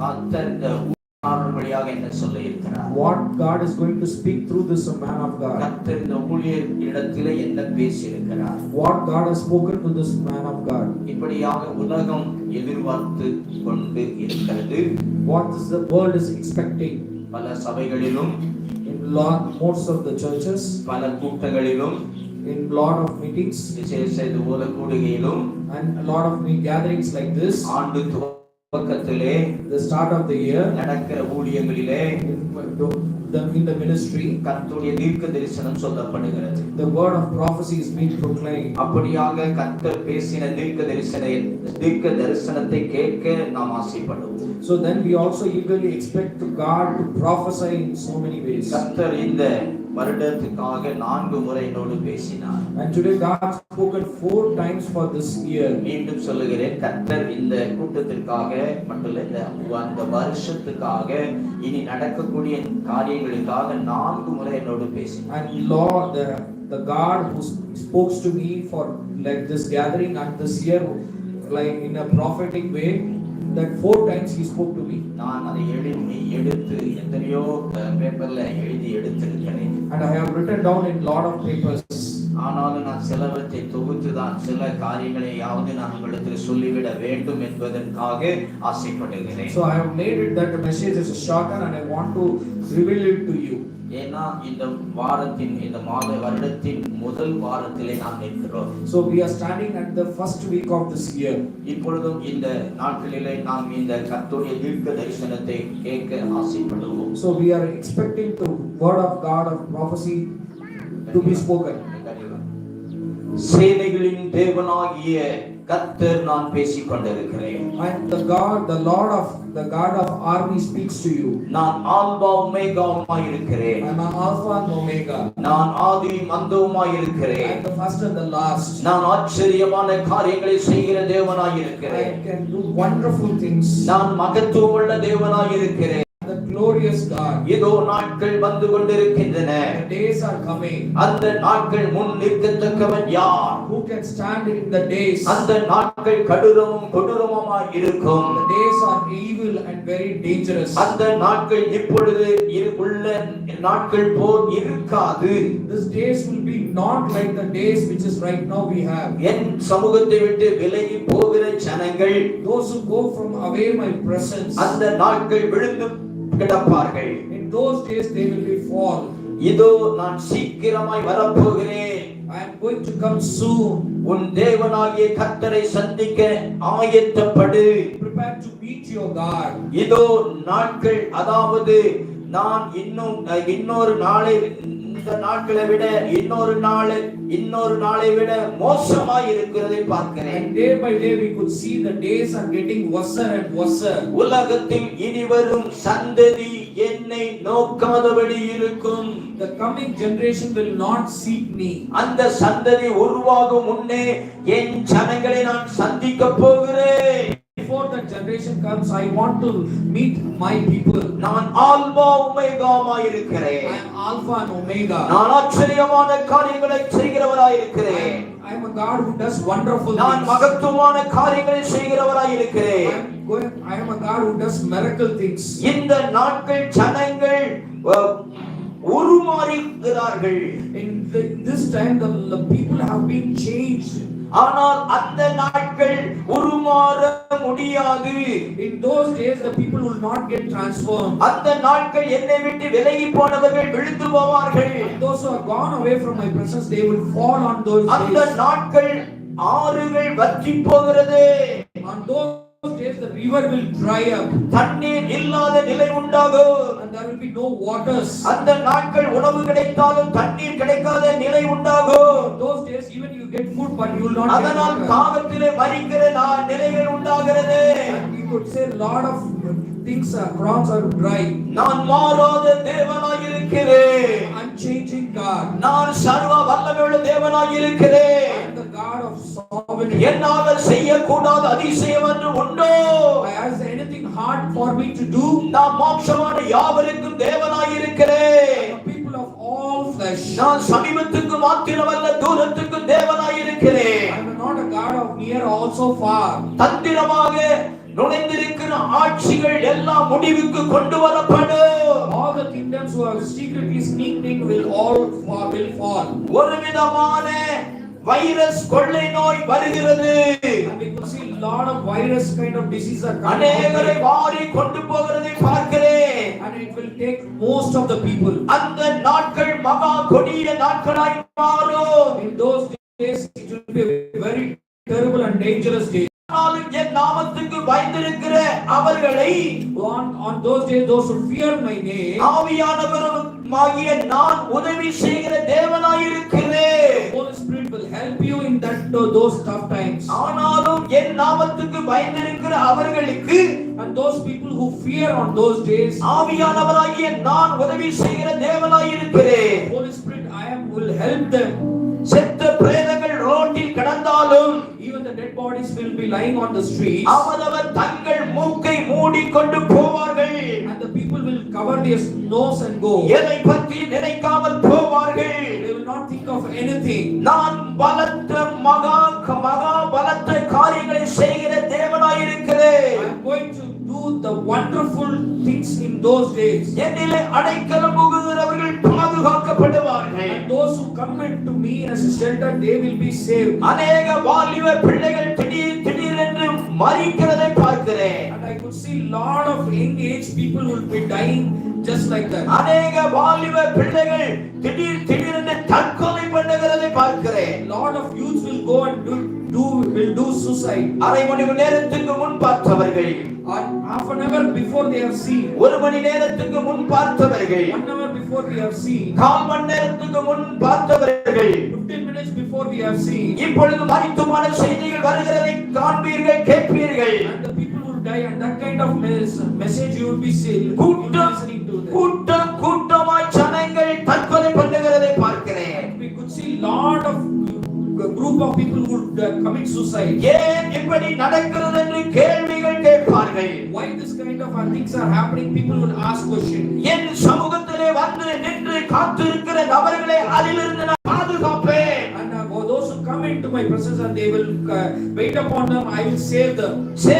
கர்த்தர் இந்த ஊழியக்காரர் வழியாக என்ன சொல்ல இருக்கிறார் what God is going to speak through this man of God, கர்த்தர் இந்த ஊழியர் இடத்திலே என்ன பேசி இருக்கிறார் what God has spoken to this man of God, இப்படியாக உலகம் எதிர்பார்த்து கொண்டு இருக்கிறது what is the world is expecting பல சபைகளிலும் in lot most of the churches, பல கூட்டங்களிலும் in lot of meetings விசேஷ இது போல கூடுகையிலும் and a lot of meet gatherings like this, ஆண்டு துவக்கத்திலே the start of the year, நடக்கிற ஊழியங்களிலே in the, in the ministry, கர்த்தருடைய தீர்க்க தரிசனம் சொல்லப்படுகிறது the word of prophecy is being proclaimed. அப்படியாக கர்த்தர் பேசின தீர்க்க தரிசன தீர்க்க தரிசனத்தை கேட்க நாம் ஆசைப்படுவோம் So then we also eagerly expect to God to prophesy in so many ways. கர்த்தர் இந்த வருடத்துக்காக நான்கு முறை என்னோடு பேசினார் And today God spoken four times for this year. மீண்டும் சொல்லுகிறேன் கர்த்தர் இந்த கூட்டத்திற்காக மட்டும் இந்த அந்த வருஷத்துக்காக இனி நடக்கக்கூடிய காரியங்களுக்காக நான்கு முறை என்னோடு பேசினார் And Lord, the, the God who spoke to me for like this gathering and this year, like in a prophetic way, that four times He spoke to me. நான் அதை எழுதி எடுத்து எத்தனையோ பேப்பர்ல எழுதி எடுத்திருக்கிறேன் And I have written down in lot of papers. ஆனாலும் நான் சிலவற்றை தொகுத்து தான் சில காரியங்களையாவது நான் உங்களுக்கு சொல்லிவிட வேண்டும் என்பதற்காக ஆசைப்படுகிறேன் So I have made it that the message is shorter and I want to reveal it to you. ஏன்னா இந்த வாரத்தின் இந்த மாத வருடத்தின் முதல் வாரத்திலே நாம் நிற்கிறோம் So we are standing at the first week of this year. இப்பொழுதும் இந்த நாட்களிலே நாம் இந்த கர்த்தருடைய தீர்க்க தரிசனத்தை கேட்க ஆசைப்படுவோம் So we are expecting the word of God of prophecy to be spoken. சேனைகளின் தேவனாகிய கர்த்தர் நான் பேசிக் கொண்டிருக்கிறேன் And the God, the Lord of the God of army speaks to you. நான் ஆல்பா உமேகாவுமாய் இருக்கிறேன் I'm an Alpha and Omega. நான் ஆதி மந்தவுமாய் இருக்கிறேன் the first and the last. நான் ஆச்சரியமான காரியங்களை செய்கிற தேவனாய் இருக்கிறேன் I can do wonderful things. நான் மகத்துவமுள்ள தேவனாய் இருக்கிறேன் glorious God. இதோ நாட்கள் வந்து கொண்டிருக்கின்றன The days are coming. அந்த நாட்கள் முன் நிற்கத்தக்கவன் யார் Who can stand in the days? அந்த நாட்கள் கடூரமும் கொடூரமுமாய் இருக்கும் The days are evil and very dangerous. அந்த நாட்கள் இப்பொழுது உள்ள நாட்கள் போல் இருக்காது These days will be not like the days which is right now we have. என் சமூகத்தை விட்டு விலகி போகிற ஜனங்கள் Those who go from away my presence. அந்த நாட்கள் விழுந்து கிடப்பார்கள் In those days they will be fall. இதோ நான் சீக்கிரமாய் வரப்போகிறேன் I am going to come soon. உன் தேவனாகிய கர்த்தரை சந்திக்க ஆயத்தப்படு Prepare to meet your God. இதோ நாட்கள் அதாவது நான் இன்னும் இன்னொரு நாளை இந்த நாட்களை விட இன்னொரு நாள் இன்னொரு நாளை விட மோசமாய் இருக்கிறதை பார்க்கிறேன் And day by day we could see the days are getting worse and worse. உலகத்தில் இனிவரும் சந்ததி என்னை நோக்காதபடி இருக்கும் The coming generation will not seek me. அந்த சந்ததி உருவாகும் முன்னே என் ஜனங்களை நான் சந்திக்க போகிறேன் Before that generation comes, I want to meet my people. நான் ஆல்பா உமைகாமாய் இருக்கிறேன் I am Alpha and Omega. நான் ஆச்சரியமான காரியங்களை செய்கிறவராய் இருக்கிறேன் I am a God who does wonderful நான். மகத்துவமான காரியங்களை செய்கிறவராய் I இருக்கிறேன் I am a God who does miracle things. இந்த நாட்கள் ஜனங்கள் உருமாறுகிறார்கள் In the, this time, the, the people have been changed. ஆனால் அந்த நாட்கள் உருமாற முடியாது In those days, the people will not get transformed. அந்த நாட்கள் என்னை விட்டு விலகி போனவர்கள் விழுந்து போவார்கள் And those who are gone away from my presence, they will fall on those அந்த. நாட்கள் ஆறுகள் வற்றி போகிறது On those the river will dry up தண்ணீர் இல்லாத நிலை உண்டாகும் and there will be no waters. அந்த நாட்கள் உணவு கிடைத்தாலும் தண்ணீர் கிடைக்காத நிலை உண்டாகும் On those days, even you get food, but you will not get அதனால் water. தாகத்திலே மறிக்கிற நா- நிலைகள் உண்டாகிறது And we could say lot of things are crops are dry. நான் மாறாத தேவனாய் இருக்கிறேன் Unchanging God. நான் சர்வ வல்லமையுள்ள தேவனாய் இருக்கிறேன் என்னால் செய்யக்கூடாத அதிசயம் என்று உண்டோ there anything hard for me to do? நான் மோட்சமான யாவருக்கும் தேவனாய் இருக்கிறேன் The people of all flesh. நான் சமீபத்துக்கு மாத்திரமல்ல தூரத்துக்கு தேவனாய் இருக்கிறேன் I am not a God of near also far. தந்திரமாக நுழைந்திருக்கிற ஆட்சிகள் எல்லாம் முடிவுக்கு கொண்டு வரப்படும் All the kingdoms who are secretly sneaking will all will fall. ஒரு விதமான வைரஸ் கொள்ளை நோய் வருகிறது lot of virus kind of are coming. அநேகரை வாரி கொண்டு போகிறதை பார்க்கிறேன் there. And it will take most of the people. அந்த நாட்கள் மகா கொடிய நாட்களாய் மாறும் In those days, it will be a very terrible and dangerous day. ஆனாலும் என் நாமத்துக்கு பயந்திருக்கிற அவர்களை On, on those days, those who fear my name, ஆவியானவரும் ஆகிய நான் உதவி செய்கிற தேவனாயிருக்கிறேன் that those tough times. ஆனாலும் என் நாமத்துக்கு பயந்திருக்கிற அவர்களுக்கு And those people who fear on those days, ஆவியானவராகிய நான் உதவி செய்கிற தேவனாயிருக்கிறேன் Holy Spirit, I am will help them. செத்த பிரேதங்கள் ரோட்டில் கடந்தாலும் Even the dead bodies will be lying on the streets, அவரவர் தங்கள் மூக்கை மூடிக்கொண்டு போவார்கள் and the people will cover their nose and go. எதை பற்றி நினைக்காமல் போவார்கள் think of anything. நான் பலத்த மகா மகா பலத்த காரியங்களை செய்கிற I am going to do the wonderful things in those days. என்னிலே அடைக்கலம் புகுகிறவர்கள் பாதுகாக்கப்படுவார்கள் And those who come into me as a shelter, they will be saved. அநேக வாலிப பிள்ளைகள் திடீர் திடீரென்று மறிக்கிறதை பார்க்கிறேன் And I could see lot of young age people will be dying just like that. அநேக வாலிப பிள்ளைகள் திடீர் திடீரென்று தற்கொலை பண்ணுகிறதை பார்க்கிறேன் Lot of youths will go and do, do will do suicide. அரை மணி நேரத்துக்கு முன் பார்த்தவர்கள் half an hour before they have seen, ஒரு மணி நேரத்துக்கு முன் பார்த்தவர்கள் one hour before we have seen, கால் மணி நேரத்துக்கு முன் பார்த்தவர்கள் 15 minutes before we have seen, இப்பொழுது மருத்துவமான செய்திகள் வருகிறதை காண்பீர்கள் கேட்பீர்கள் and the people will die. And that kind of mes- message you will be seeing, listening them. கூட்டம் கூட்டமாய் ஜனங்கள் தற்கொலை பண்ணுகிறதை பார்க்கிறேன் We could see lot of group of people who uh, commit suicide. ஏன் இப்படி நடக்கிறது என்று கேள்விகள் கேட்பார்கள் Why this kind of uh, things are happening? People will ask questions. என் சமூகத்திலே வந்து நின்று காத்திருக்கிற நபர்களை அதிலிருந்து நான் பாதுகாப்பேன் And uh, those who come into my presence and they will uh, wait upon them, I will save them. சேனைகளின்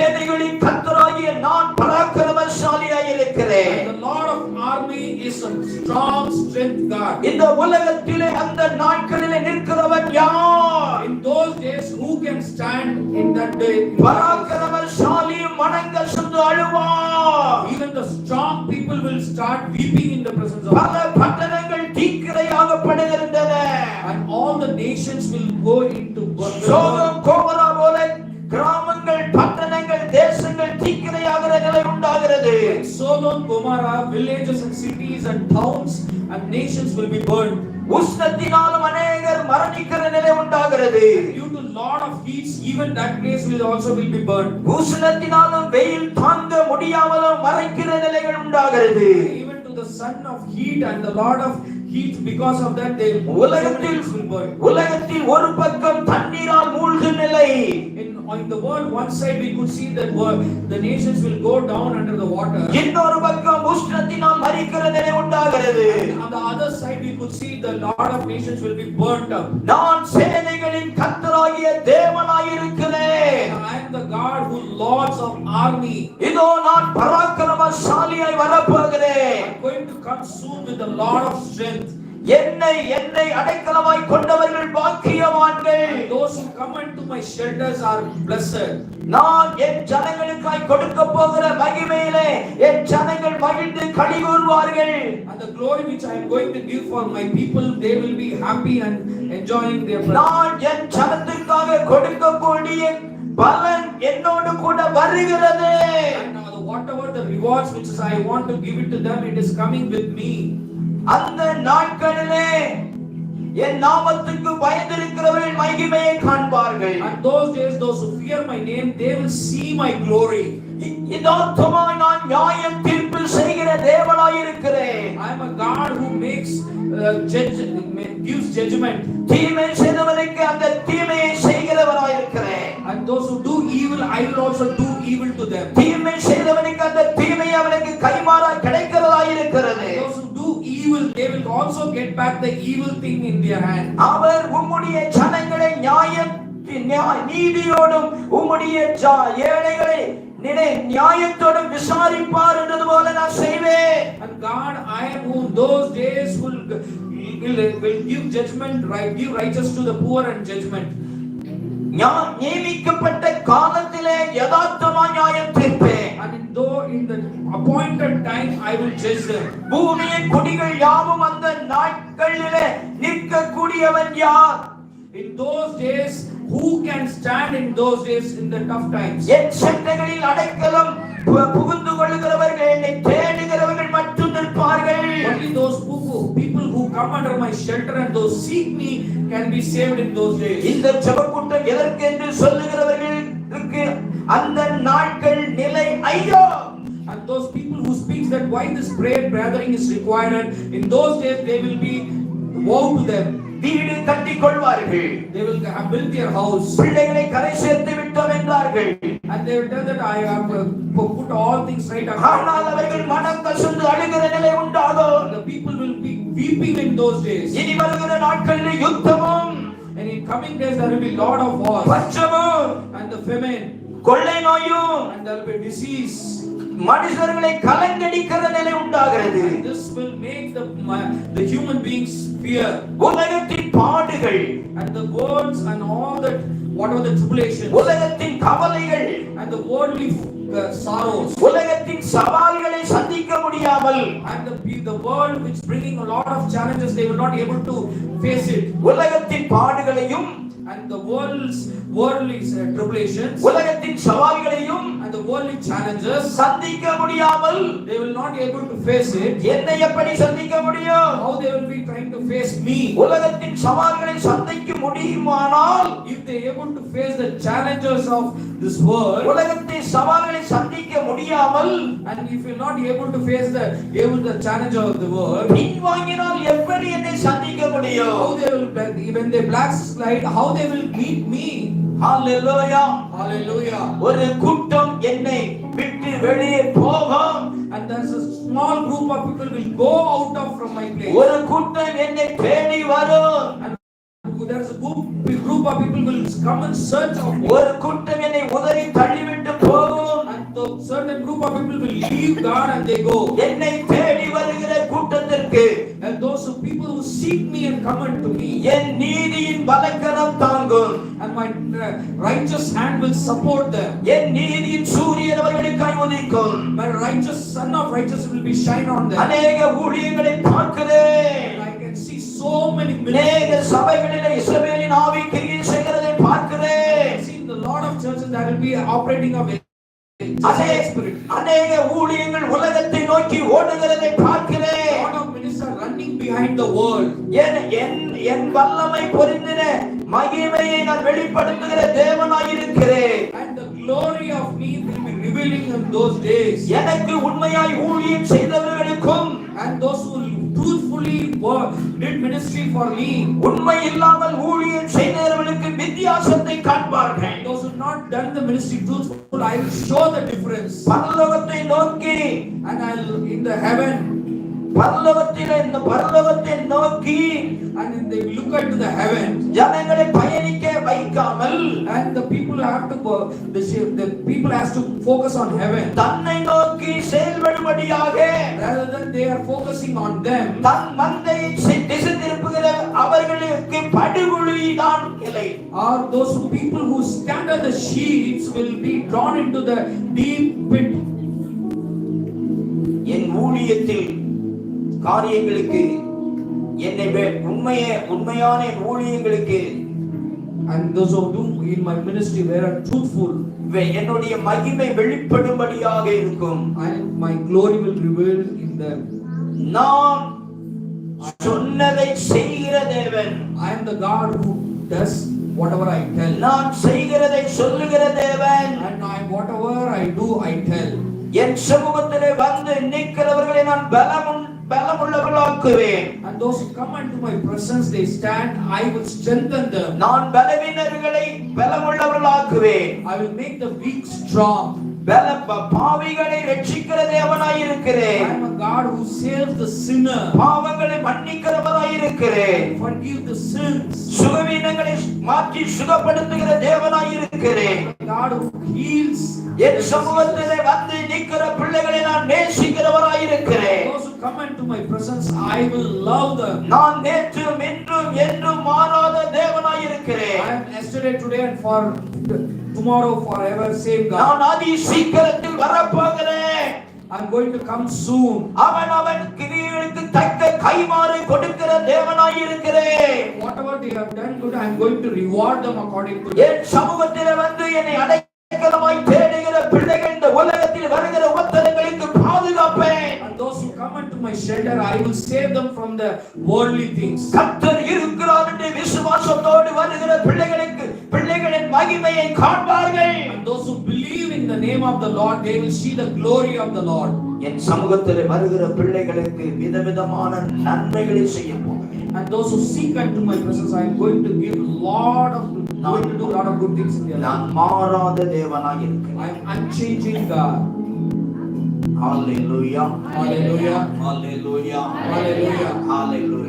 army is a strong strength God. இந்த உலகத்திலே அந்த நாட்களிலே நிற்கிறவன் யார் In those days, who can stand in that day? பராக்கிரமசாலி மனங்க சென்று அழுவார் Even the strong people will start weeping in the presence of பல. பட்டணங்கள் தீக்கிரையாகப்படுகின்றன And all the nations will go into burn. சோதம் Sodom, Gomorrah, villages and cities and towns and nations will be burned. உஷ்ணத்தினாலும் அநேகர் மரணிக்கிற நிலை உண்டாகிறது Due to lot of heats, even that place will also will be burned. உஷ்ணத்தினாலும் வெயில் தாங்க முடியாமலும் மறைக்கிற நிலைகள் உண்டாகிறது Even to the son of heat and the lord of heat, because of that, they உலகத்தில் nations will burn. உலகத்தில் ஒரு பக்கம் தண்ணீரால் மூழ்கும் நிலை In, in the world, one side we could see that world, the nations will go down under the water. இன்னொரு பக்கம் உஷ்ணத்தினால் மறிக்கிற நிலை உண்டாகிறது On the other side, we could see the lord of nations will be burnt up. நான் சேனைகளின் கத்தராகிய தேவனாயிருக்கிறேன் I am the God who lords of army. இதோ நான் பராக்கிரமசாலியாய் வரப்போகிறேன் I'm going to come soon with the Lord of strength. என்னை என்னை அடைக்கலமாய் கொண்டவர்கள் பாக்கியவான்கள் Those who come into my shelters are blessed. நான் என் ஜனங்களுக்காய் கொடுக்க போகிற மகிமையிலே என் ஜனங்கள் மகிழ்ந்து களி கூறுவார்கள் And the glory which I am going to give for my people, they will be happy and enjoying their presence. நான் என் ஜனத்துக்காக கொடுக்கக்கூடிய பலன் என்னோடு கூட வருகிறது whatever the rewards which I want to give it to them, it is coming with me. அந்த நாட்களிலே என் நாமத்துக்கு பயந்திருக்கிறவர்கள் மகிமையை காண்பார்கள் And those days, those who fear my name, they will see my glory. இ- யதார்த்தமாய் நான் நியாயம் தீர்ப்பு செய்கிற தேவனாயிருக்கிறேன் I am a God who makes uh, judge, gives judgment. தீமை செய்தவனுக்கு அந்த தீமையை செய்கிறவனாயிருக்கிறேன் And those who do evil, I will also do evil to them. தீமை செய்தவனுக்கு அந்த தீமை அவனுக்கு கைமாறா they will also get back the evil thing in their hand. அவர் உம்முடைய ஜனங்களை நியாயம் நியா- நீதியோடும் உம்முடைய ஜா- ஏழைகளை நினை நியாயத்தோடும் விசாரிப்பார் என்றது போல நான் செய்வேன் And God, I am who in those days will, will, will give judgment, right, give righteous to the poor and judgment. நியமிக்கப்பட்ட காலத்திலே யதார்த்தமா நியாயம் தீர்ப்பேன் And though in the appointed time I will judge them. பூமியின் குடிகள் யாவும் அந்த நாட்களிலே நிற்கக்கூடியவன் யார் In those days, who can stand in those days in the tough times? என் சட்டைகளில் அடைக்கலம் புகுந்து கொள்ளுகிறவர்கள் என்னை தேடுகிறவர்கள் மட்டும் நிற்பார்கள் Only those who come under my shelter and those seek me can be saved in those days. இந்த ஜெபக்கூட்டம் எதற்கு என்று சொல்லுகிறவர்களுக்கு அந்த நாட்கள் நிலை ஐயோ And those people who speaks that why this prayer gathering is required, in those days they will be woe to them. வீடு கட்டிக் கொள்வார்கள் They will have built their house பிள்ளைகளை கரை சேர்த்து விட்டோம் என்றார்கள் and they will tell that I have uh, put all things right. ஆனால் அவர்கள் மனம் கசந்து அழுகிற நிலை உண்டாகும் The people will be weeping in those days. இனி வருகிற நாட்களில் யுத்தமும் And in coming days there will be lot of wars பஞ்சமும் and the famine கொள்ளை நோயும் and there will be disease. மனுஷர்களை கலங்கடிக்கிற நிலை உண்டாகிறது And this will make the, ma- the human beings fear. உலகத்தின் பாடுகள் And the words and all that, whatever the tribulations உலகத்தின் கவலைகள் and the worldly uh, sorrows உலகத்தின் சவால்களை சந்திக்க முடியாமல் and the, pe- the world which bringing a lot of challenges, they will not able to face it. உலகத்தின் பாடுகளையும் And the world's worldly uh, tribulations உலகத்தின் சவால்களையும் and the worldly challenges, சந்திக்க முடியாமல் they will not able to face it. என்னை எப்படி சந்திக்க முடியும் How they will be trying to face me? உலகத்தின் சவால்களை சந்திக்க முடியுமானால் If they able to face the challenges of this world, உலகத்தின் சவால்களை சந்திக்க முடியாமல் and if you're not able to face the able the challenge of the world, பின்வாங்கினால் எப்படி என்னை சந்திக்க முடியும் how they will when they black slide, how they will meet me? Hallelujah Hallelujah! ஒரு கூட்டம் என்னை விட்டு வெளியே போகும் And there's a small group of people will go out of from my place. ஒரு கூட்டம் என்னை தேடி வரும் And there's a group, group of people will come in search of me. ஒரு கூட்டம் என்னை உதறி தள்ளிவிட்டு போகும் And the certain group of people will leave God and they go. என்னை தேடி வருகிற கூட்டத்திற்கு And those people seek me and come unto me, என் நீதியின் பலக்கரம் தாங்கும் and my uh, righteous hand will support them. என் நீதியின் சூரியன் அவர்களுக்காய் உதிக்கும் My righteous son of righteousness will be shine on them. அநேக ஊழியங்களை பார்க்கிறேன் I can see so many அநேக. சபைகளிலே இஸ்ரவேலின் ஆவி கிரியை செய்கிறதை பார்க்கிறேன் I see in the lot of churches that will be operating of. அநேக ஊழியங்கள் உலகத்தை நோக்கி ஓடுகிறதை பார்க்கிறேன் lot of ministers are running behind the world. என் என் என் வல்லமை பொருந்தின மகிமையை நான் வெளிப்படுத்துகிற தேவனாயிருக்கிறேன் And the glory of me will be revealing in those days. எனக்கு உண்மையாய் ஊழியம் செய்தவர்களுக்கும் And those who truthfully work, did ministry for me, உண்மை இல்லாமல் ஊழியம் செய்தவர்களுக்கு வித்தியாசத்தை காண்பார்கள் those who not done the ministry truthful, I will show the difference. பரலோகத்தை நோக்கி And I'll in the heaven, பரலோகத்திலே இந்த பரலோகத்தை நோக்கி and they look into the heaven, ஜனங்களை பயணிக்க வைக்காமல் and the people have to go, the, the people has to focus on heaven தன்னை நோக்கி செயல்படும்படியாக rather than they are focusing on them. தன் மந்தையை திசை திருப்புகிற அவர்களுக்கு படுகொழி தான் இல்லை Or those people who scatter the sheets will be drawn into the deep pit. என் ஊழியத்தில் காரியங்களுக்கு என்னை உண்மையே உண்மையான என் ஊழியங்களுக்கு And those who do in my ministry were truthful, வே- என்னுடைய மகிமை வெளிப்படும்படியாக இருக்கும் and my glory will reveal in them. நான் சொன்னதை செய்கிற தேவன் I am the God who does whatever I tell. நான் செய்கிறதை சொல்லுகிற தேவன் And I, whatever I do, I tell. என் சமூகத்திலே வந்து நிற்கிறவர்களை நான் பலமுன் பலமுள்ளவர்களாக்குவேன் And those who come into my presence, they stand, I will strengthen them. நான் பலவீனர்களை பலமுள்ளவர்களாக்குவேன் I will make the weak strong. பாவிகளை ரட்சிக்கிற தேவனாய் இருக்கிறேன் I am a God who saves the sinner, பாவங்களை மன்னிக்கிறவராய் இருக்கிறேன் forgive the sins. சுகவீனங்களை மாற்றி சுகப்படுத்துகிற தேவனாய் இருக்கிறேன் God who heals. என் சமூகத்திலே வந்து நிற்கிற பிள்ளைகளை நான் நேசிக்கிறவராய் இருக்கிறேன் Those who come into my presence, I will love them. நான் நேற்றும் இன்றும் என்றும் மாறாத தேவனாய் இருக்கிறேன் I am yesterday, today, and for tomorrow, forever, same God. நான் அதி சீக்கிரத்தில் வரப்போகிறேன் I'm going to come soon. அவன் அவன் கிரியைகளுக்கு தக்க கைமாறு கொடுக்கிற தேவனாய் இருக்கிறேன் Whatever they have done good, I'm going to reward them according to their என் சமூகத்திலே வந்து என்னை அடைக்கலமாய் தேடுகிற பிள்ளைகள் இந்த உலகத்தில் வருகிற உத்தரங்களுக்கு பாதுகாப்பேன் And those who come into my shelter, I will save them from the worldly things. கர்த்தர் காண்பார்கள் And those who believe in the name of the Lord, they will see the glory of the Lord. என் சமூகத்தில் வருகிற பிள்ளைகளுக்கு விதவிதமான நன்மைகளை செய்ய போகிறேன் And those who seek unto my presence, I am going to give lot of, going to do lot of good things in their. நான் மாறாத தேவனாய் இருக்கிறேன் I am unchanging God. Hallelujah Hallelujah. Hallelujah Hallelujah. Hallelujah